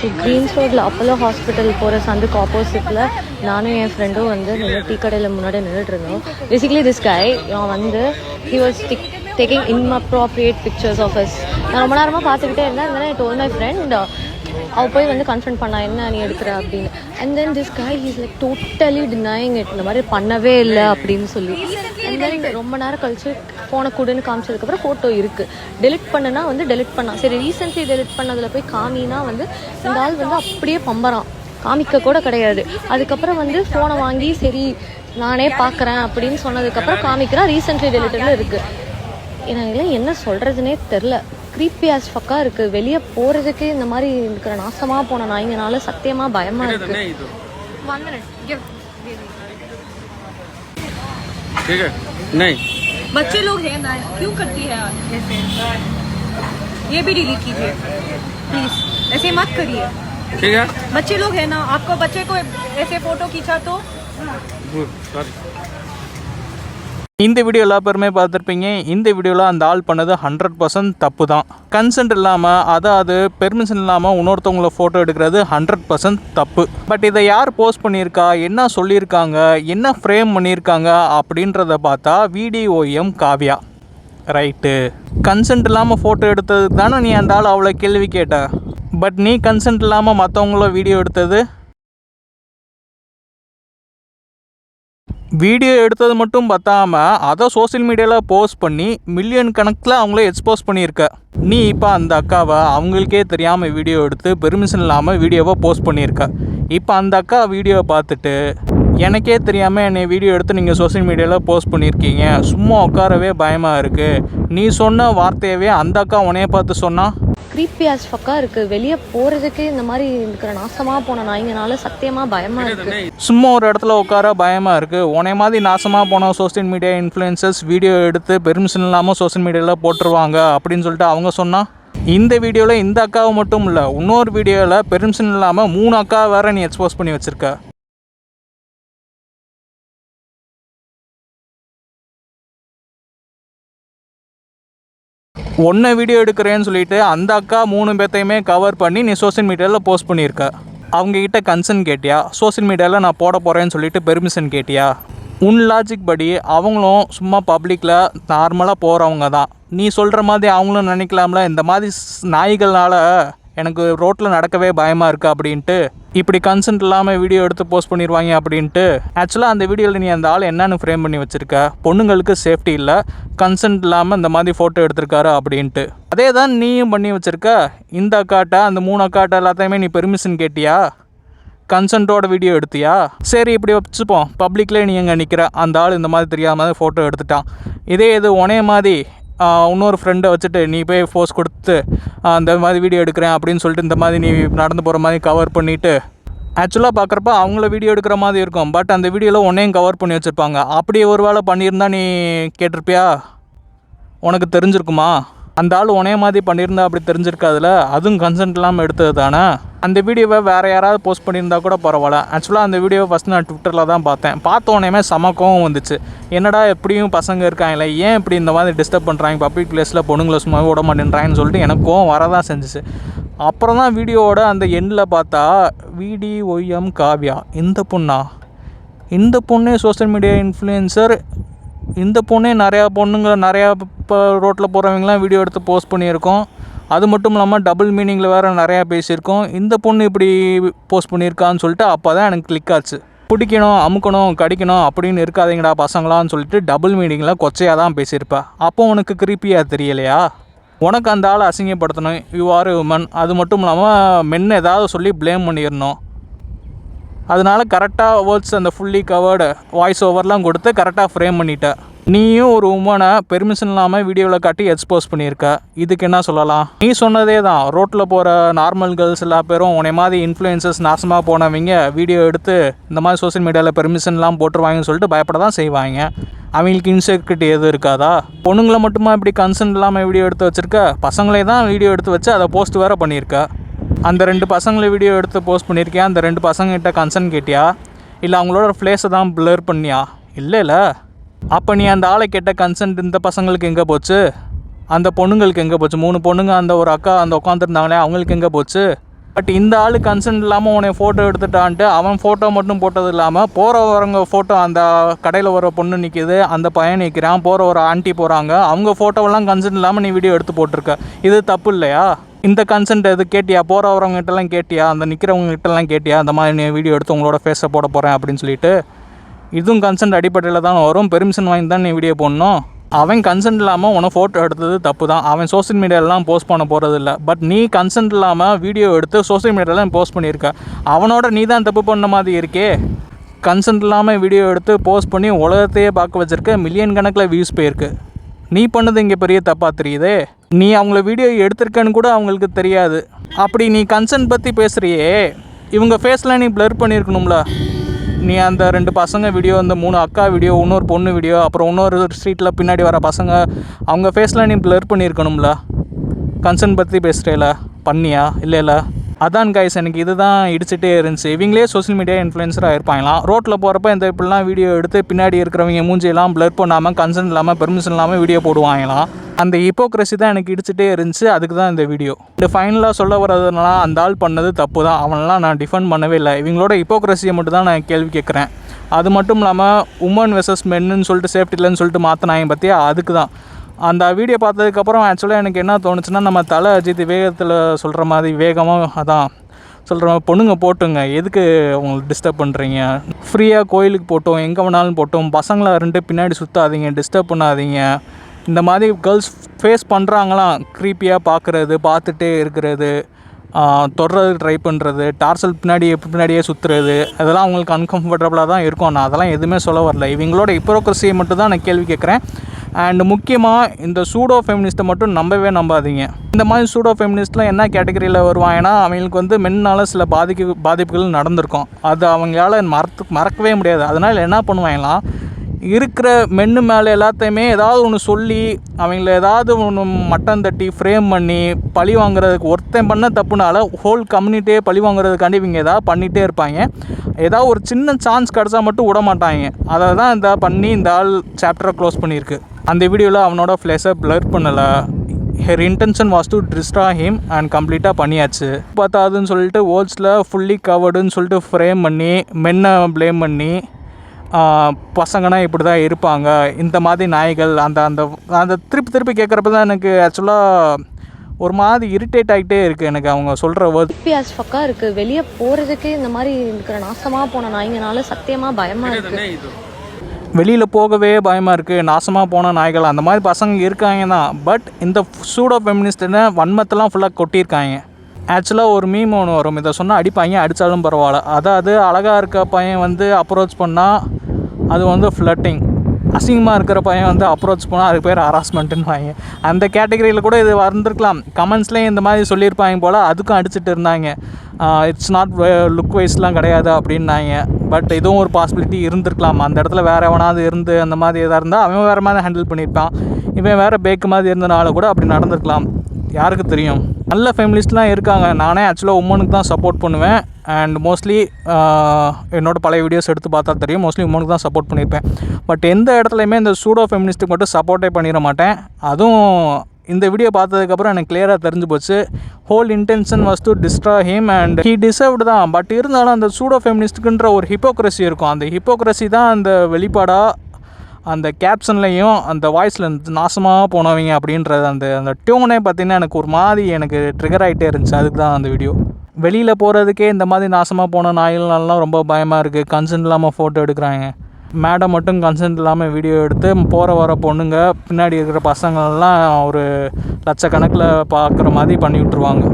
So greens ரோட்டில் Apollo hospital போகிற சந்துக்கு ஆப்போசிட்டில் நானும் என் ஃப்ரெண்டும் வந்து நின்று டீ கடையில் முன்னாடி நின்றுட்டு இருந்தோம். பேசிக்கலி திஸ் கை அவன் வந்து he was tick taking inappropriate pictures of us நான் ரொம்ப நேரமாக பார்த்துக்கிட்டே இருந்தேன். இருந்தாலும் டோல் மை ஃப்ரெண்ட் அவ போய் வந்து கன்ஃபர்ம் பண்ணா என்ன நீ எடுக்கிற? அப்படின்னு. And then this guy is like totally denying it இந்த மாதிரி பண்ணவே இல்லை அப்படின்னு சொல்லி. அண்ட் தென் ரொம்ப நேரம் கழிச்சு ஃபோனை கொடுன்னு காமிச்சதுக்கப்புறம் ஃபோட்டோ இருக்கு. டெலிட் பண்ணுனா வந்து டெலிட் பண்ணான் சரி ரீசென்ட்லி டெலிட் பண்ணதில் போய் காமினா வந்து இந்த ஆள் வந்து அப்படியே பம்பறான். காமிக்க கூட கிடையாது. அதுக்கப்புறம் வந்து ஃபோனை வாங்கி சரி நானே பார்க்குறேன் அப்படின்னு சொன்னதுக்கப்புறம் காமிக்கிறான் ரீசென்ட்லி டெலிட்டடில் இருக்குது எனக்கு என்ன சொல்கிறதுனே தெரில க்ரீப்பி ஆஸ் ஃபக்காக இருக்குது வெளியே போகிறதுக்கே இந்த மாதிரி இருக்கிற நாசமாக போன நாய்ங்கனால சத்தியமாக பயமாக இருக்குது minute. बच्चे लोग हैं ना क्यों करती है? ऐसे ये भी डिलीट कीजिए। प्लीज़ ऐसे मत करिए। ठीक है। बच्चे लोग हैं ना आपको बच्चे को ऐसे फ़ोटो खींचा तो सॉरी இந்த வீடியோ எல்லா பேருமே பார்த்துருப்பீங்க. இந்த வீடியோவில் அந்த ஆள் பண்ணது ஹண்ட்ரட் பர்சன்ட் தப்பு தான் கன்சென்ட் இல்லாமல் அதாவது பெர்மிஷன் இல்லாமல் இன்னொருத்தவங்கள ஃபோட்டோ எடுக்கிறது ஹண்ட்ரட் பர்சன்ட் தப்பு. பட் இதை யார் போஸ்ட் பண்ணியிருக்கா? என்ன சொல்லியிருக்காங்க? என்ன ஃப்ரேம் பண்ணியிருக்காங்க? அப்படின்றத பார்த்தா விடிஓஎம் காவ்யா. ரைட்டு கன்சென்ட் இல்லாமல் ஃபோட்டோ எடுத்ததுக்கு தானே நீ அந்த ஆள் அவ்வளோ கேள்வி கேட்ட? பட் நீ கன்சென்ட் இல்லாமல் மற்றவங்கள வீடியோ எடுத்தது வீடியோ எடுத்தது மட்டும் பத்தாமல் அதை சோஷியல் மீடியாவில் போஸ்ட் பண்ணி மில்லியன் கணக்கில் அவங்கள எக்ஸ்போஸ் பண்ணியிருக்க. நீ இப்போ அந்த அக்காவை அவங்களுக்கே தெரியாமல் வீடியோ எடுத்து பெர்மிஷன் இல்லாமல் வீடியோவை போஸ்ட் பண்ணியிருக்க. இப்போ அந்த அக்கா வீடியோவை பார்த்துட்டு எனக்கே தெரியாமல் என்னை வீடியோ எடுத்து நீங்கள் சோஷியல் மீடியாவில் போஸ்ட் பண்ணியிருக்கீங்க. சும்மா உட்காரவே பயமாக இருக்குது நீ சொன்ன வார்த்தையவே அந்த அக்கா உன்னைய பார்த்து சொன்னால் க்ரீப்பி ஆஸ் ஃபக்காக இருக்குது வெளியே போகிறதுக்கே இந்த மாதிரி இருக்கிற நாசமாக போன நாய்ங்கனால சத்தியமாக பயமாக இருக்குது சும்மா ஒரு இடத்துல உட்கார பயமாக இருக்குது உனே மாதிரி நாசமாக போன சோஷியல் மீடியா இன்ஃப்ளூயன்சஸ் வீடியோ எடுத்து பெர்மிஷன் இல்லாமல் சோஷியல் மீடியாவில் போட்டுருவாங்க அப்படின்னு சொல்லிட்டு அவங்க சொன்னா இந்த வீடியோவில் இந்த அக்காவை மட்டும் இல்லை இன்னொரு வீடியோவில் பெர்மிஷன் இல்லாமல் மூணு அக்கா வேற நீ எக்ஸ்போஸ் பண்ணி வச்சுருக்க. ஒன்றை வீடியோ எடுக்கிறேன்னு சொல்லிட்டு அந்த அக்கா மூணு பேர்த்தையுமே கவர் பண்ணி நீ சோஷியல் மீடியாவில் போஸ்ட் பண்ணியிருக்க. அவங்கக்கிட்ட கன்சர்ன் கேட்டியா? சோஷியல் மீடியாவில் நான் போட போகிறேன்னு சொல்லிட்டு பெர்மிஷன் கேட்டியா? உன் லாஜிக் படி அவங்களும் சும்மா பப்ளிக்கில் நார்மலாக போகிறவங்க தான். நீ சொல்கிற மாதிரி அவங்களும் நினைக்கலாம்ல? இந்த மாதிரி நாய்கள்னால் நாய்கள்னால எனக்கு ரோட்டில் நடக்கவே பயமாக இருக்குது அப்படின்ட்டு இப்படி கன்சென்ட் இல்லாமல் வீடியோ எடுத்து போஸ்ட் பண்ணிடுவாங்க அப்படின்ட்டு ஆக்சுவலாக அந்த வீடியோவில் நீ அந்த ஆள் என்னன்னு ஃப்ரேம் பண்ணி வச்சுருக்க? பொண்ணுங்களுக்கு சேஃப்டி இல்லை கன்சென்ட் இல்லாமல் இந்த மாதிரி ஃபோட்டோ எடுத்திருக்காரு அப்படின்ட்டு. அதே தான் நீயும் பண்ணி வச்சுருக்க? இந்த அக்காட்ட அந்த மூணு அக்காட்ட எல்லாத்தையுமே நீ பெர்மிஷன் கேட்டியா? கன்சென்ட்டோட வீடியோ எடுத்தியா? சரி இப்படி வச்சுப்போம். பப்ளிக்லேயே நீ எங்கே நிற்கிற அந்த ஆள் இந்த மாதிரி தெரியாமல் ஃபோட்டோ எடுத்துட்டான். இதே இது உனைய மாதிரி இன்னொரு ஃப்ரெண்டை வச்சுட்டு நீ போய் ஃபோர்ஸ் கொடுத்து அந்த மாதிரி வீடியோ எடுக்கிறேன் அப்படின்னு சொல்லிட்டு இந்த மாதிரி நீ நடந்து போகிற மாதிரி கவர் பண்ணிவிட்டு ஆக்சுவலாக பார்க்குறப்ப அவங்கள வீடியோ எடுக்கிற மாதிரி இருக்கும். பட் அந்த வீடியோவில் உன்னையும் கவர் பண்ணி வச்சுருப்பாங்க. அப்படி ஒரு வேளை பண்ணியிருந்தா நீ கேட்டிருப்பியா? உனக்கு தெரிஞ்சிருக்குமா? அந்த ஆள் உனே மாதிரி பண்ணியிருந்தா அப்படி தெரிஞ்சிருக்காதுல? அதுவும் கன்சென்ட் இல்லாமல் எடுத்தது தானே? அந்த வீடியோவை வேறு யாராவது போஸ்ட் பண்ணியிருந்தா கூட பரவாயில்ல. ஆக்சுவலாக அந்த வீடியோவை ஃபஸ்ட் நான் ட்விட்டரில் தான் பார்த்தேன். பார்த்த உடனே செம கோவம் வந்துச்சு. என்னடா எப்படியும் பசங்க இருக்காங்களே? ஏன் இப்படி இந்த மாதிரி டிஸ்டர்ப் பண்ணுறாங்க பப்ளிக் பிளேஸில் பொண்ணுங்களை சும்மா விட மாட்டேன்றாங்கன்னு சொல்லிட்டு எனக்கு கோவம் வரதான் செஞ்சுச்சு. அப்புறம் தான் வீடியோவோட அந்த எண்டில் பார்த்தா விடிஒய்எம் காவ்யா இந்த பொண்ணா? இந்த பொண்ணே சோஷியல் மீடியா இன்ஃப்ளூயன்சர் இந்த பொண்ணே நிறையா பொண்ணுங்க நிறையா இப்போ ரோட்டில் போகிறவங்களாம் வீடியோ எடுத்து போஸ்ட் பண்ணியிருக்கோம். அது மட்டும் இல்லாமல் டபுள் மீனிங்கில் வேறு நிறையா பேசியிருக்கோம். இந்த பொண்ணு இப்படி போஸ்ட் பண்ணியிருக்கான்னு சொல்லிட்டு அப்போ தான் எனக்கு கிளிக் ஆச்சு. பிடிக்கணும் அமுக்கணும் கடிக்கணும் அப்படின்னு இருக்காதீங்கடா பசங்களான்னு சொல்லிட்டு டபுள் மீனிங்கில் கொச்சையாக தான் பேசியிருப்பேன் அப்போ உனக்கு கிரிப்பியாக தெரியலையா? உனக்கு அந்த ஆளை அசிங்கப்படுத்தணும். யூ ஆர் உமன் அது மட்டும் இல்லாமல் மென் ஏதாவது சொல்லி ப்ளேம் பண்ணிடணும். அதனால கரெக்டாக வேர்ட்ஸ் அந்த ஃபுல்லி கவர்டு வாய்ஸ் ஓவர்லாம் கொடுத்து கரெக்டாக ஃப்ரேம் பண்ணிட்ட. நீயும் ஒரு உமனை பெர்மிஷன் இல்லாமல் வீடியோவில் காட்டி எக்ஸ்போஸ் பண்ணியிருக்க. இதுக்கு என்ன சொல்லலாம்? நீ சொன்னதே தான். ரோட்டில் போகிற நார்மல் கேர்ள்ஸ் எல்லா பேரும் உன்னை மாதிரி இன்ஃப்ளூயன்சஸ் நாசமாக போனவங்க வீடியோ எடுத்து இந்த மாதிரி சோஷியல் மீடியாவில் பெர்மிஷன்லாம் போட்டுருவாங்கன்னு சொல்லிட்டு பயப்பட தான் செய்வாங்க. அவங்களுக்கு இன்செக்யூரிட்டி எதுவும் இருக்காதா? பொண்ணுங்களை மட்டுமா இப்படி கன்சர்ன் இல்லாமல் வீடியோ எடுத்து வச்சுருக்க? பசங்களே தான் வீடியோ எடுத்து வச்சு அதை போஸ்ட் வேறு பண்ணியிருக்க. அந்த ரெண்டு பசங்களை வீடியோ எடுத்து போஸ்ட் பண்ணியிருக்கியா? அந்த ரெண்டு பசங்ககிட்ட கன்சர்ன் கேட்டியா? இல்லை அவங்களோட ஃப்ளேஸை தான் ப்ளர் பண்ணியா? இல்லைல்ல அப்போ நீ அந்த ஆளை கேட்ட கன்சென்ட் இந்த பசங்களுக்கு எங்கே போச்சு? அந்த பொண்ணுங்களுக்கு எங்கே போச்சு? மூணு பொண்ணுங்க அந்த ஒரு அக்கா அந்த உட்காந்துருந்தாங்களே அவங்களுக்கு எங்கே போச்சு? பட் இந்த ஆள் கன்சென்ட் இல்லாமல் உன்னை ஃபோட்டோ எடுத்துட்டான்ட்டு அவன் ஃபோட்டோ மட்டும் போட்டது இல்லாமல் போகிற வரவங்க ஃபோட்டோ அந்த கடையில் வர பொண்ணு நிற்கிது அந்த பையன் நிற்கிறான் போகிற ஒரு ஆண்டி போகிறாங்க அவங்க ஃபோட்டோவெல்லாம் கன்சென்ட் இல்லாமல் நீ வீடியோ எடுத்து போட்டிருக்க. இது தப்பு இல்லையா? இந்த கன்சென்ட் எது கேட்டியா? போகிற வரவங்ககிட்டலாம் கேட்டியா? அந்த நிற்கிறவங்ககிட்டலாம் கேட்டியா? அந்த மாதிரி நீ வீடியோ எடுத்து உங்களோட ஃபேஸை போட போகிறேன் அப்படின்னு சொல்லிட்டு இதுவும் கன்சென்ட் அடிப்படையில் தான் வரும். பெர்மிஷன் வாங்கி தான் நீ வீடியோ போடணும். அவன் கன்சென்ட் இல்லாமல் உன ஃபோட்டோ எடுத்தது தப்பு தான் அவன் சோஷியல் மீடியாலலாம் போஸ்ட் பண்ண போகிறது இல்லை பட் நீ கன்சென்ட் இல்லாமல் வீடியோ எடுத்து சோஷியல் மீடியாவில் போஸ்ட் பண்ணியிருக்க. அவனோட நீ தான் தப்பு பண்ண மாதிரி இருக்கே. கன்சென்ட் இல்லாமல் வீடியோ எடுத்து போஸ்ட் பண்ணி உலகத்தையே பார்க்க வச்சுருக்க மில்லியன் கணக்கில் வியூஸ் போயிருக்கு. நீ பண்ணது இங்கே பெரிய தப்பாக தெரியுதே. நீ அவங்கள வீடியோ எடுத்திருக்கேன்னு கூட அவங்களுக்கு தெரியாது. அப்படி நீ கன்சர்ன் பற்றி பேசுகிறியே இவங்க ஃபேஸ்லாம் நீ ப்ளர் பண்ணியிருக்கணும்ல. நீ அந்த ரெண்டு பசங்க வீடியோ அந்த மூணு அக்கா வீடியோ இன்னொரு பொண்ணு வீடியோ அப்புறம் இன்னொரு ஸ்ட்ரீட்டில் பின்னாடி வர பசங்க அவங்க ஃபேஸ்லாம் நீ ப்ளர் பண்ணியிருக்கணும்ல. கன்சர்ன் பற்றி பேசுகிறேல பண்ணியா? இல்லைல்ல அதான் கைஸ் எனக்கு இதுதான் இடிச்சிட்டே இருந்துச்சு. இவங்களே சோஷியல் மீடியா இன்ஃப்ளூயன்சராக இருப்பாங்களாம் ரோட்டில் போகிறப்ப இந்த இப்படிலாம் வீடியோ எடுத்து பின்னாடி இருக்கிறவங்க மூஞ்சியெல்லாம் ப்ளர் பண்ணாமல் கன்சர்ன் இல்லாமல் பெர்மிஷன் இல்லாமல் வீடியோ போடுவாங்களாம் அந்த ஹிப்போக்ரஸி தான் எனக்கு இடிச்சிட்டே இருந்துச்சு. அதுக்கு தான் இந்த வீடியோ இந்த ஃபைனலாக சொல்ல வர்றதுனால அந்த ஆள் பண்ணது தப்பு தான். அவனெல்லாம் நான் டிஃபெண்ட் பண்ணவே இல்லை. இவங்களோட ஹிப்போக்ரஸியை மட்டும் தான் நான் கேள்வி கேட்குறேன். அது மட்டும் இல்லாமல் உமன் வெசஸ் மென்னு சொல்லிட்டு சேஃப்டி இல்லைன்னு சொல்லிட்டு மாற்றினாங்க பற்றியா அதுக்கு தான். அந்த வீடியோ பார்த்ததுக்கப்புறம் ஆக்சுவலாக எனக்கு என்ன தோணுச்சுன்னா நம்ம தலை அஜித் வேகத்தில் சொல்கிற மாதிரி வேகமாக அதான் சொல்கிற பொண்ணுங்க போட்டுங்க. எதுக்கு உங்களுக்கு டிஸ்டர்ப் பண்ணுறீங்க ஃப்ரீயாக கோயிலுக்கு போட்டோம் எங்கே வேணாலும் போட்டோம். பசங்களை ரெண்டு பின்னாடி சுற்றாதீங்க டிஸ்டர்ப் பண்ணாதீங்க. இந்த மாதிரி கேர்ள்ஸ் ஃபேஸ் பண்ணுறாங்களாம் க்ரீப்பியாக பார்க்குறது பார்த்துட்டே இருக்கிறது தொடுறது ட்ரை பண்ணுறது டார்சல் பின்னாடி பின்னாடியே சுற்றுறது அதெல்லாம் அவங்களுக்கு அன்கம்ஃபர்டபுளாக தான் இருக்கும். நான் அதெல்லாம் எதுவுமே சொல்ல வரல. இவங்களோட இப்போ மட்டும் தான் நான் கேள்வி கேட்குறேன். அண்ட் முக்கியமாக இந்த சூடோ ஃபெமினிஸ்ட்டை மட்டும் நம்பவே நம்பாதீங்க. இந்த மாதிரி சூடோ ஃபெமினிஸ்ட்லாம் என்ன கேட்டகரியில் வருவாங்கன்னா அவங்களுக்கு வந்து மென்னால் சில பாதிக்கு பாதிப்புகள் நடந்திருக்கும். அது அவங்களால மறத்து மறக்கவே முடியாது. அதனால் என்ன பண்ணுவாங்களாம் இருக்கிற மென்னு மேலே எல்லாத்தையுமே ஏதாவது ஒன்று சொல்லி அவங்கள ஏதாவது ஒன்று மட்டம் தட்டி ஃப்ரேம் பண்ணி பழி வாங்குறதுக்கு ஒருத்தன் பண்ண தப்புனால ஹோல் கம்யூனிட்டியே பழி வாங்குறதுக்காண்டி இவங்க ஏதாவது பண்ணிகிட்டே இருப்பாங்க. ஏதாவது ஒரு சின்ன சான்ஸ் கிடச்சா மட்டும் விட மாட்டாங்க. அதை தான் இந்த பண்ணி இந்த ஆள் சாப்டரை க்ளோஸ் பண்ணியிருக்கு. அந்த வீடியோவில் அவனோட ஃப்ளேஸை ப்ளர் பண்ணலை. Her intention was to destroy him and கம்ப்ளீட்டாக பண்ணியாச்சு. பார்த்தாதுன்னு சொல்லிட்டு வேர்ல்ட்ஸில் ஃபுல்லி கவர்டுன்னு சொல்லிட்டு ஃப்ரேம் பண்ணி மென்னை ப்ளேம் பண்ணி பசங்கன்னா இப்படி தான் இருப்பாங்க. இந்த மாதிரி நாய்கள் அந்த அந்த அந்த திருப்பி திருப்பி கேட்குறப்ப தான் எனக்கு ஆக்சுவலாக ஒரு மாதிரி இரிட்டேட் ஆகிட்டே இருக்குது எனக்கு அவங்க சொல்கிற வேர்ட் ஆஸ் ஃபக்கா இருக்கு. வெளியே போறதுக்கே இந்த மாதிரி இருக்கிற நாசமா போன நாய்ங்கனால சத்தியமா பயமா இருக்கு. வெளியில் போகவே பயமாக இருக்குது நாசமாக போன நாய்கள் அந்த மாதிரி பசங்க இருக்காங்க தான். பட் இந்த சூடோ ஃபெமினிஸ்ட்னு வன்மத்தெல்லாம் ஃபுல்லாக கொட்டியிருக்காங்க. ஆக்சுவலாக ஒரு மீம் ஒன்று வரும். இதை சொன்னால் அடிப்பாங்க அடித்தாலும் பரவாயில்ல. அதாவது அழகாக இருக்க பையன் வந்து அப்ரோச் பண்ணால் அது வந்து ஃப்ளட்டிங் அசிங்கமாக இருக்கிற பையன் வந்து அப்ரோச் போனால் அதுக்கு பேர் ஹராஸ்மெண்ட்டுன்னு வாங்க. அந்த கேட்டகரியில் கூட இது வந்திருக்கலாம். கமெண்ட்ஸ்லேயும் இந்த மாதிரி சொல்லியிருப்பாங்க போல் அதுக்கும் அடிச்சிட்டு இருந்தாங்க. இட்ஸ் நாட் லுக் வைஸ்லாம் கிடையாது அப்படின்னாங்க. பட் இதுவும் ஒரு பாசிபிலிட்டி இருந்திருக்கலாம். அந்த இடத்துல வேறு எவனாவது இருந்து அந்த மாதிரி எதாக இருந்தால் அவன் வேறு மாதிரி ஹேண்டில் பண்ணியிருப்பான். இவன் வேறு பேக்கு மாதிரி இருந்தனால கூட அப்படி நடந்திருக்கலாம். யாருக்கு தெரியும்? நல்ல ஃபேமிலிஸ்ட்லாம் இருக்காங்க. நானே ஆக்சுவலாக உமனுக்கு தான் சப்போர்ட் பண்ணுவேன். அண்ட் மோஸ்ட்லி என்னோட பழைய வீடியோஸ் எடுத்து பார்த்தா தெரியும். மோஸ்ட்லி உமனுக்கு தான் சப்போர்ட் பண்ணியிருப்பேன். பட் எந்த இடத்துலையுமே இந்த சூடோ ஃபெமினிஸ்ட்டுக்கு மட்டும் சப்போர்ட்டே பண்ணிட மாட்டேன். அதுவும் இந்த வீடியோ பார்த்ததுக்கப்புறம் எனக்கு கிளியராக தெரிஞ்சு போச்சு. Whole intention was to destroy him and he deserved தான். பட் இருந்தாலும் அந்த சூடோ ஃபெமினிஸ்ட்டுக்குன்ற ஒரு ஹிப்போக்ரஸி இருக்கும். அந்த ஹிப்போக்ரஸி தான் அந்த வெளிப்பாடாக அந்த கேப்ஷன்லையும் அந்த வாய்ஸில் நாசமாக போனவங்க அப்படின்றது அந்த அந்த டியூனே பார்த்தீங்கன்னா எனக்கு ஒரு மாதிரி எனக்கு ட்ரிகர் ஆகிட்டே இருந்துச்சு. அதுக்கு தான் அந்த வீடியோ வெளியில் போகிறதுக்கே இந்த மாதிரி நாசமாக போன நாய்கள்லாம் ரொம்ப பயமாக இருக்குது கன்சென்ட் இல்லாமல் ஃபோட்டோ எடுக்கிறாங்க. மேடம் மட்டும் கன்சென்ட் இல்லாமல் வீடியோ எடுத்து போகிற வர பொண்ணுங்க பின்னாடி இருக்கிற பசங்கள்லாம் ஒரு லட்சக்கணக்கில் பார்க்குற மாதிரி பண்ணி விட்ருவாங்க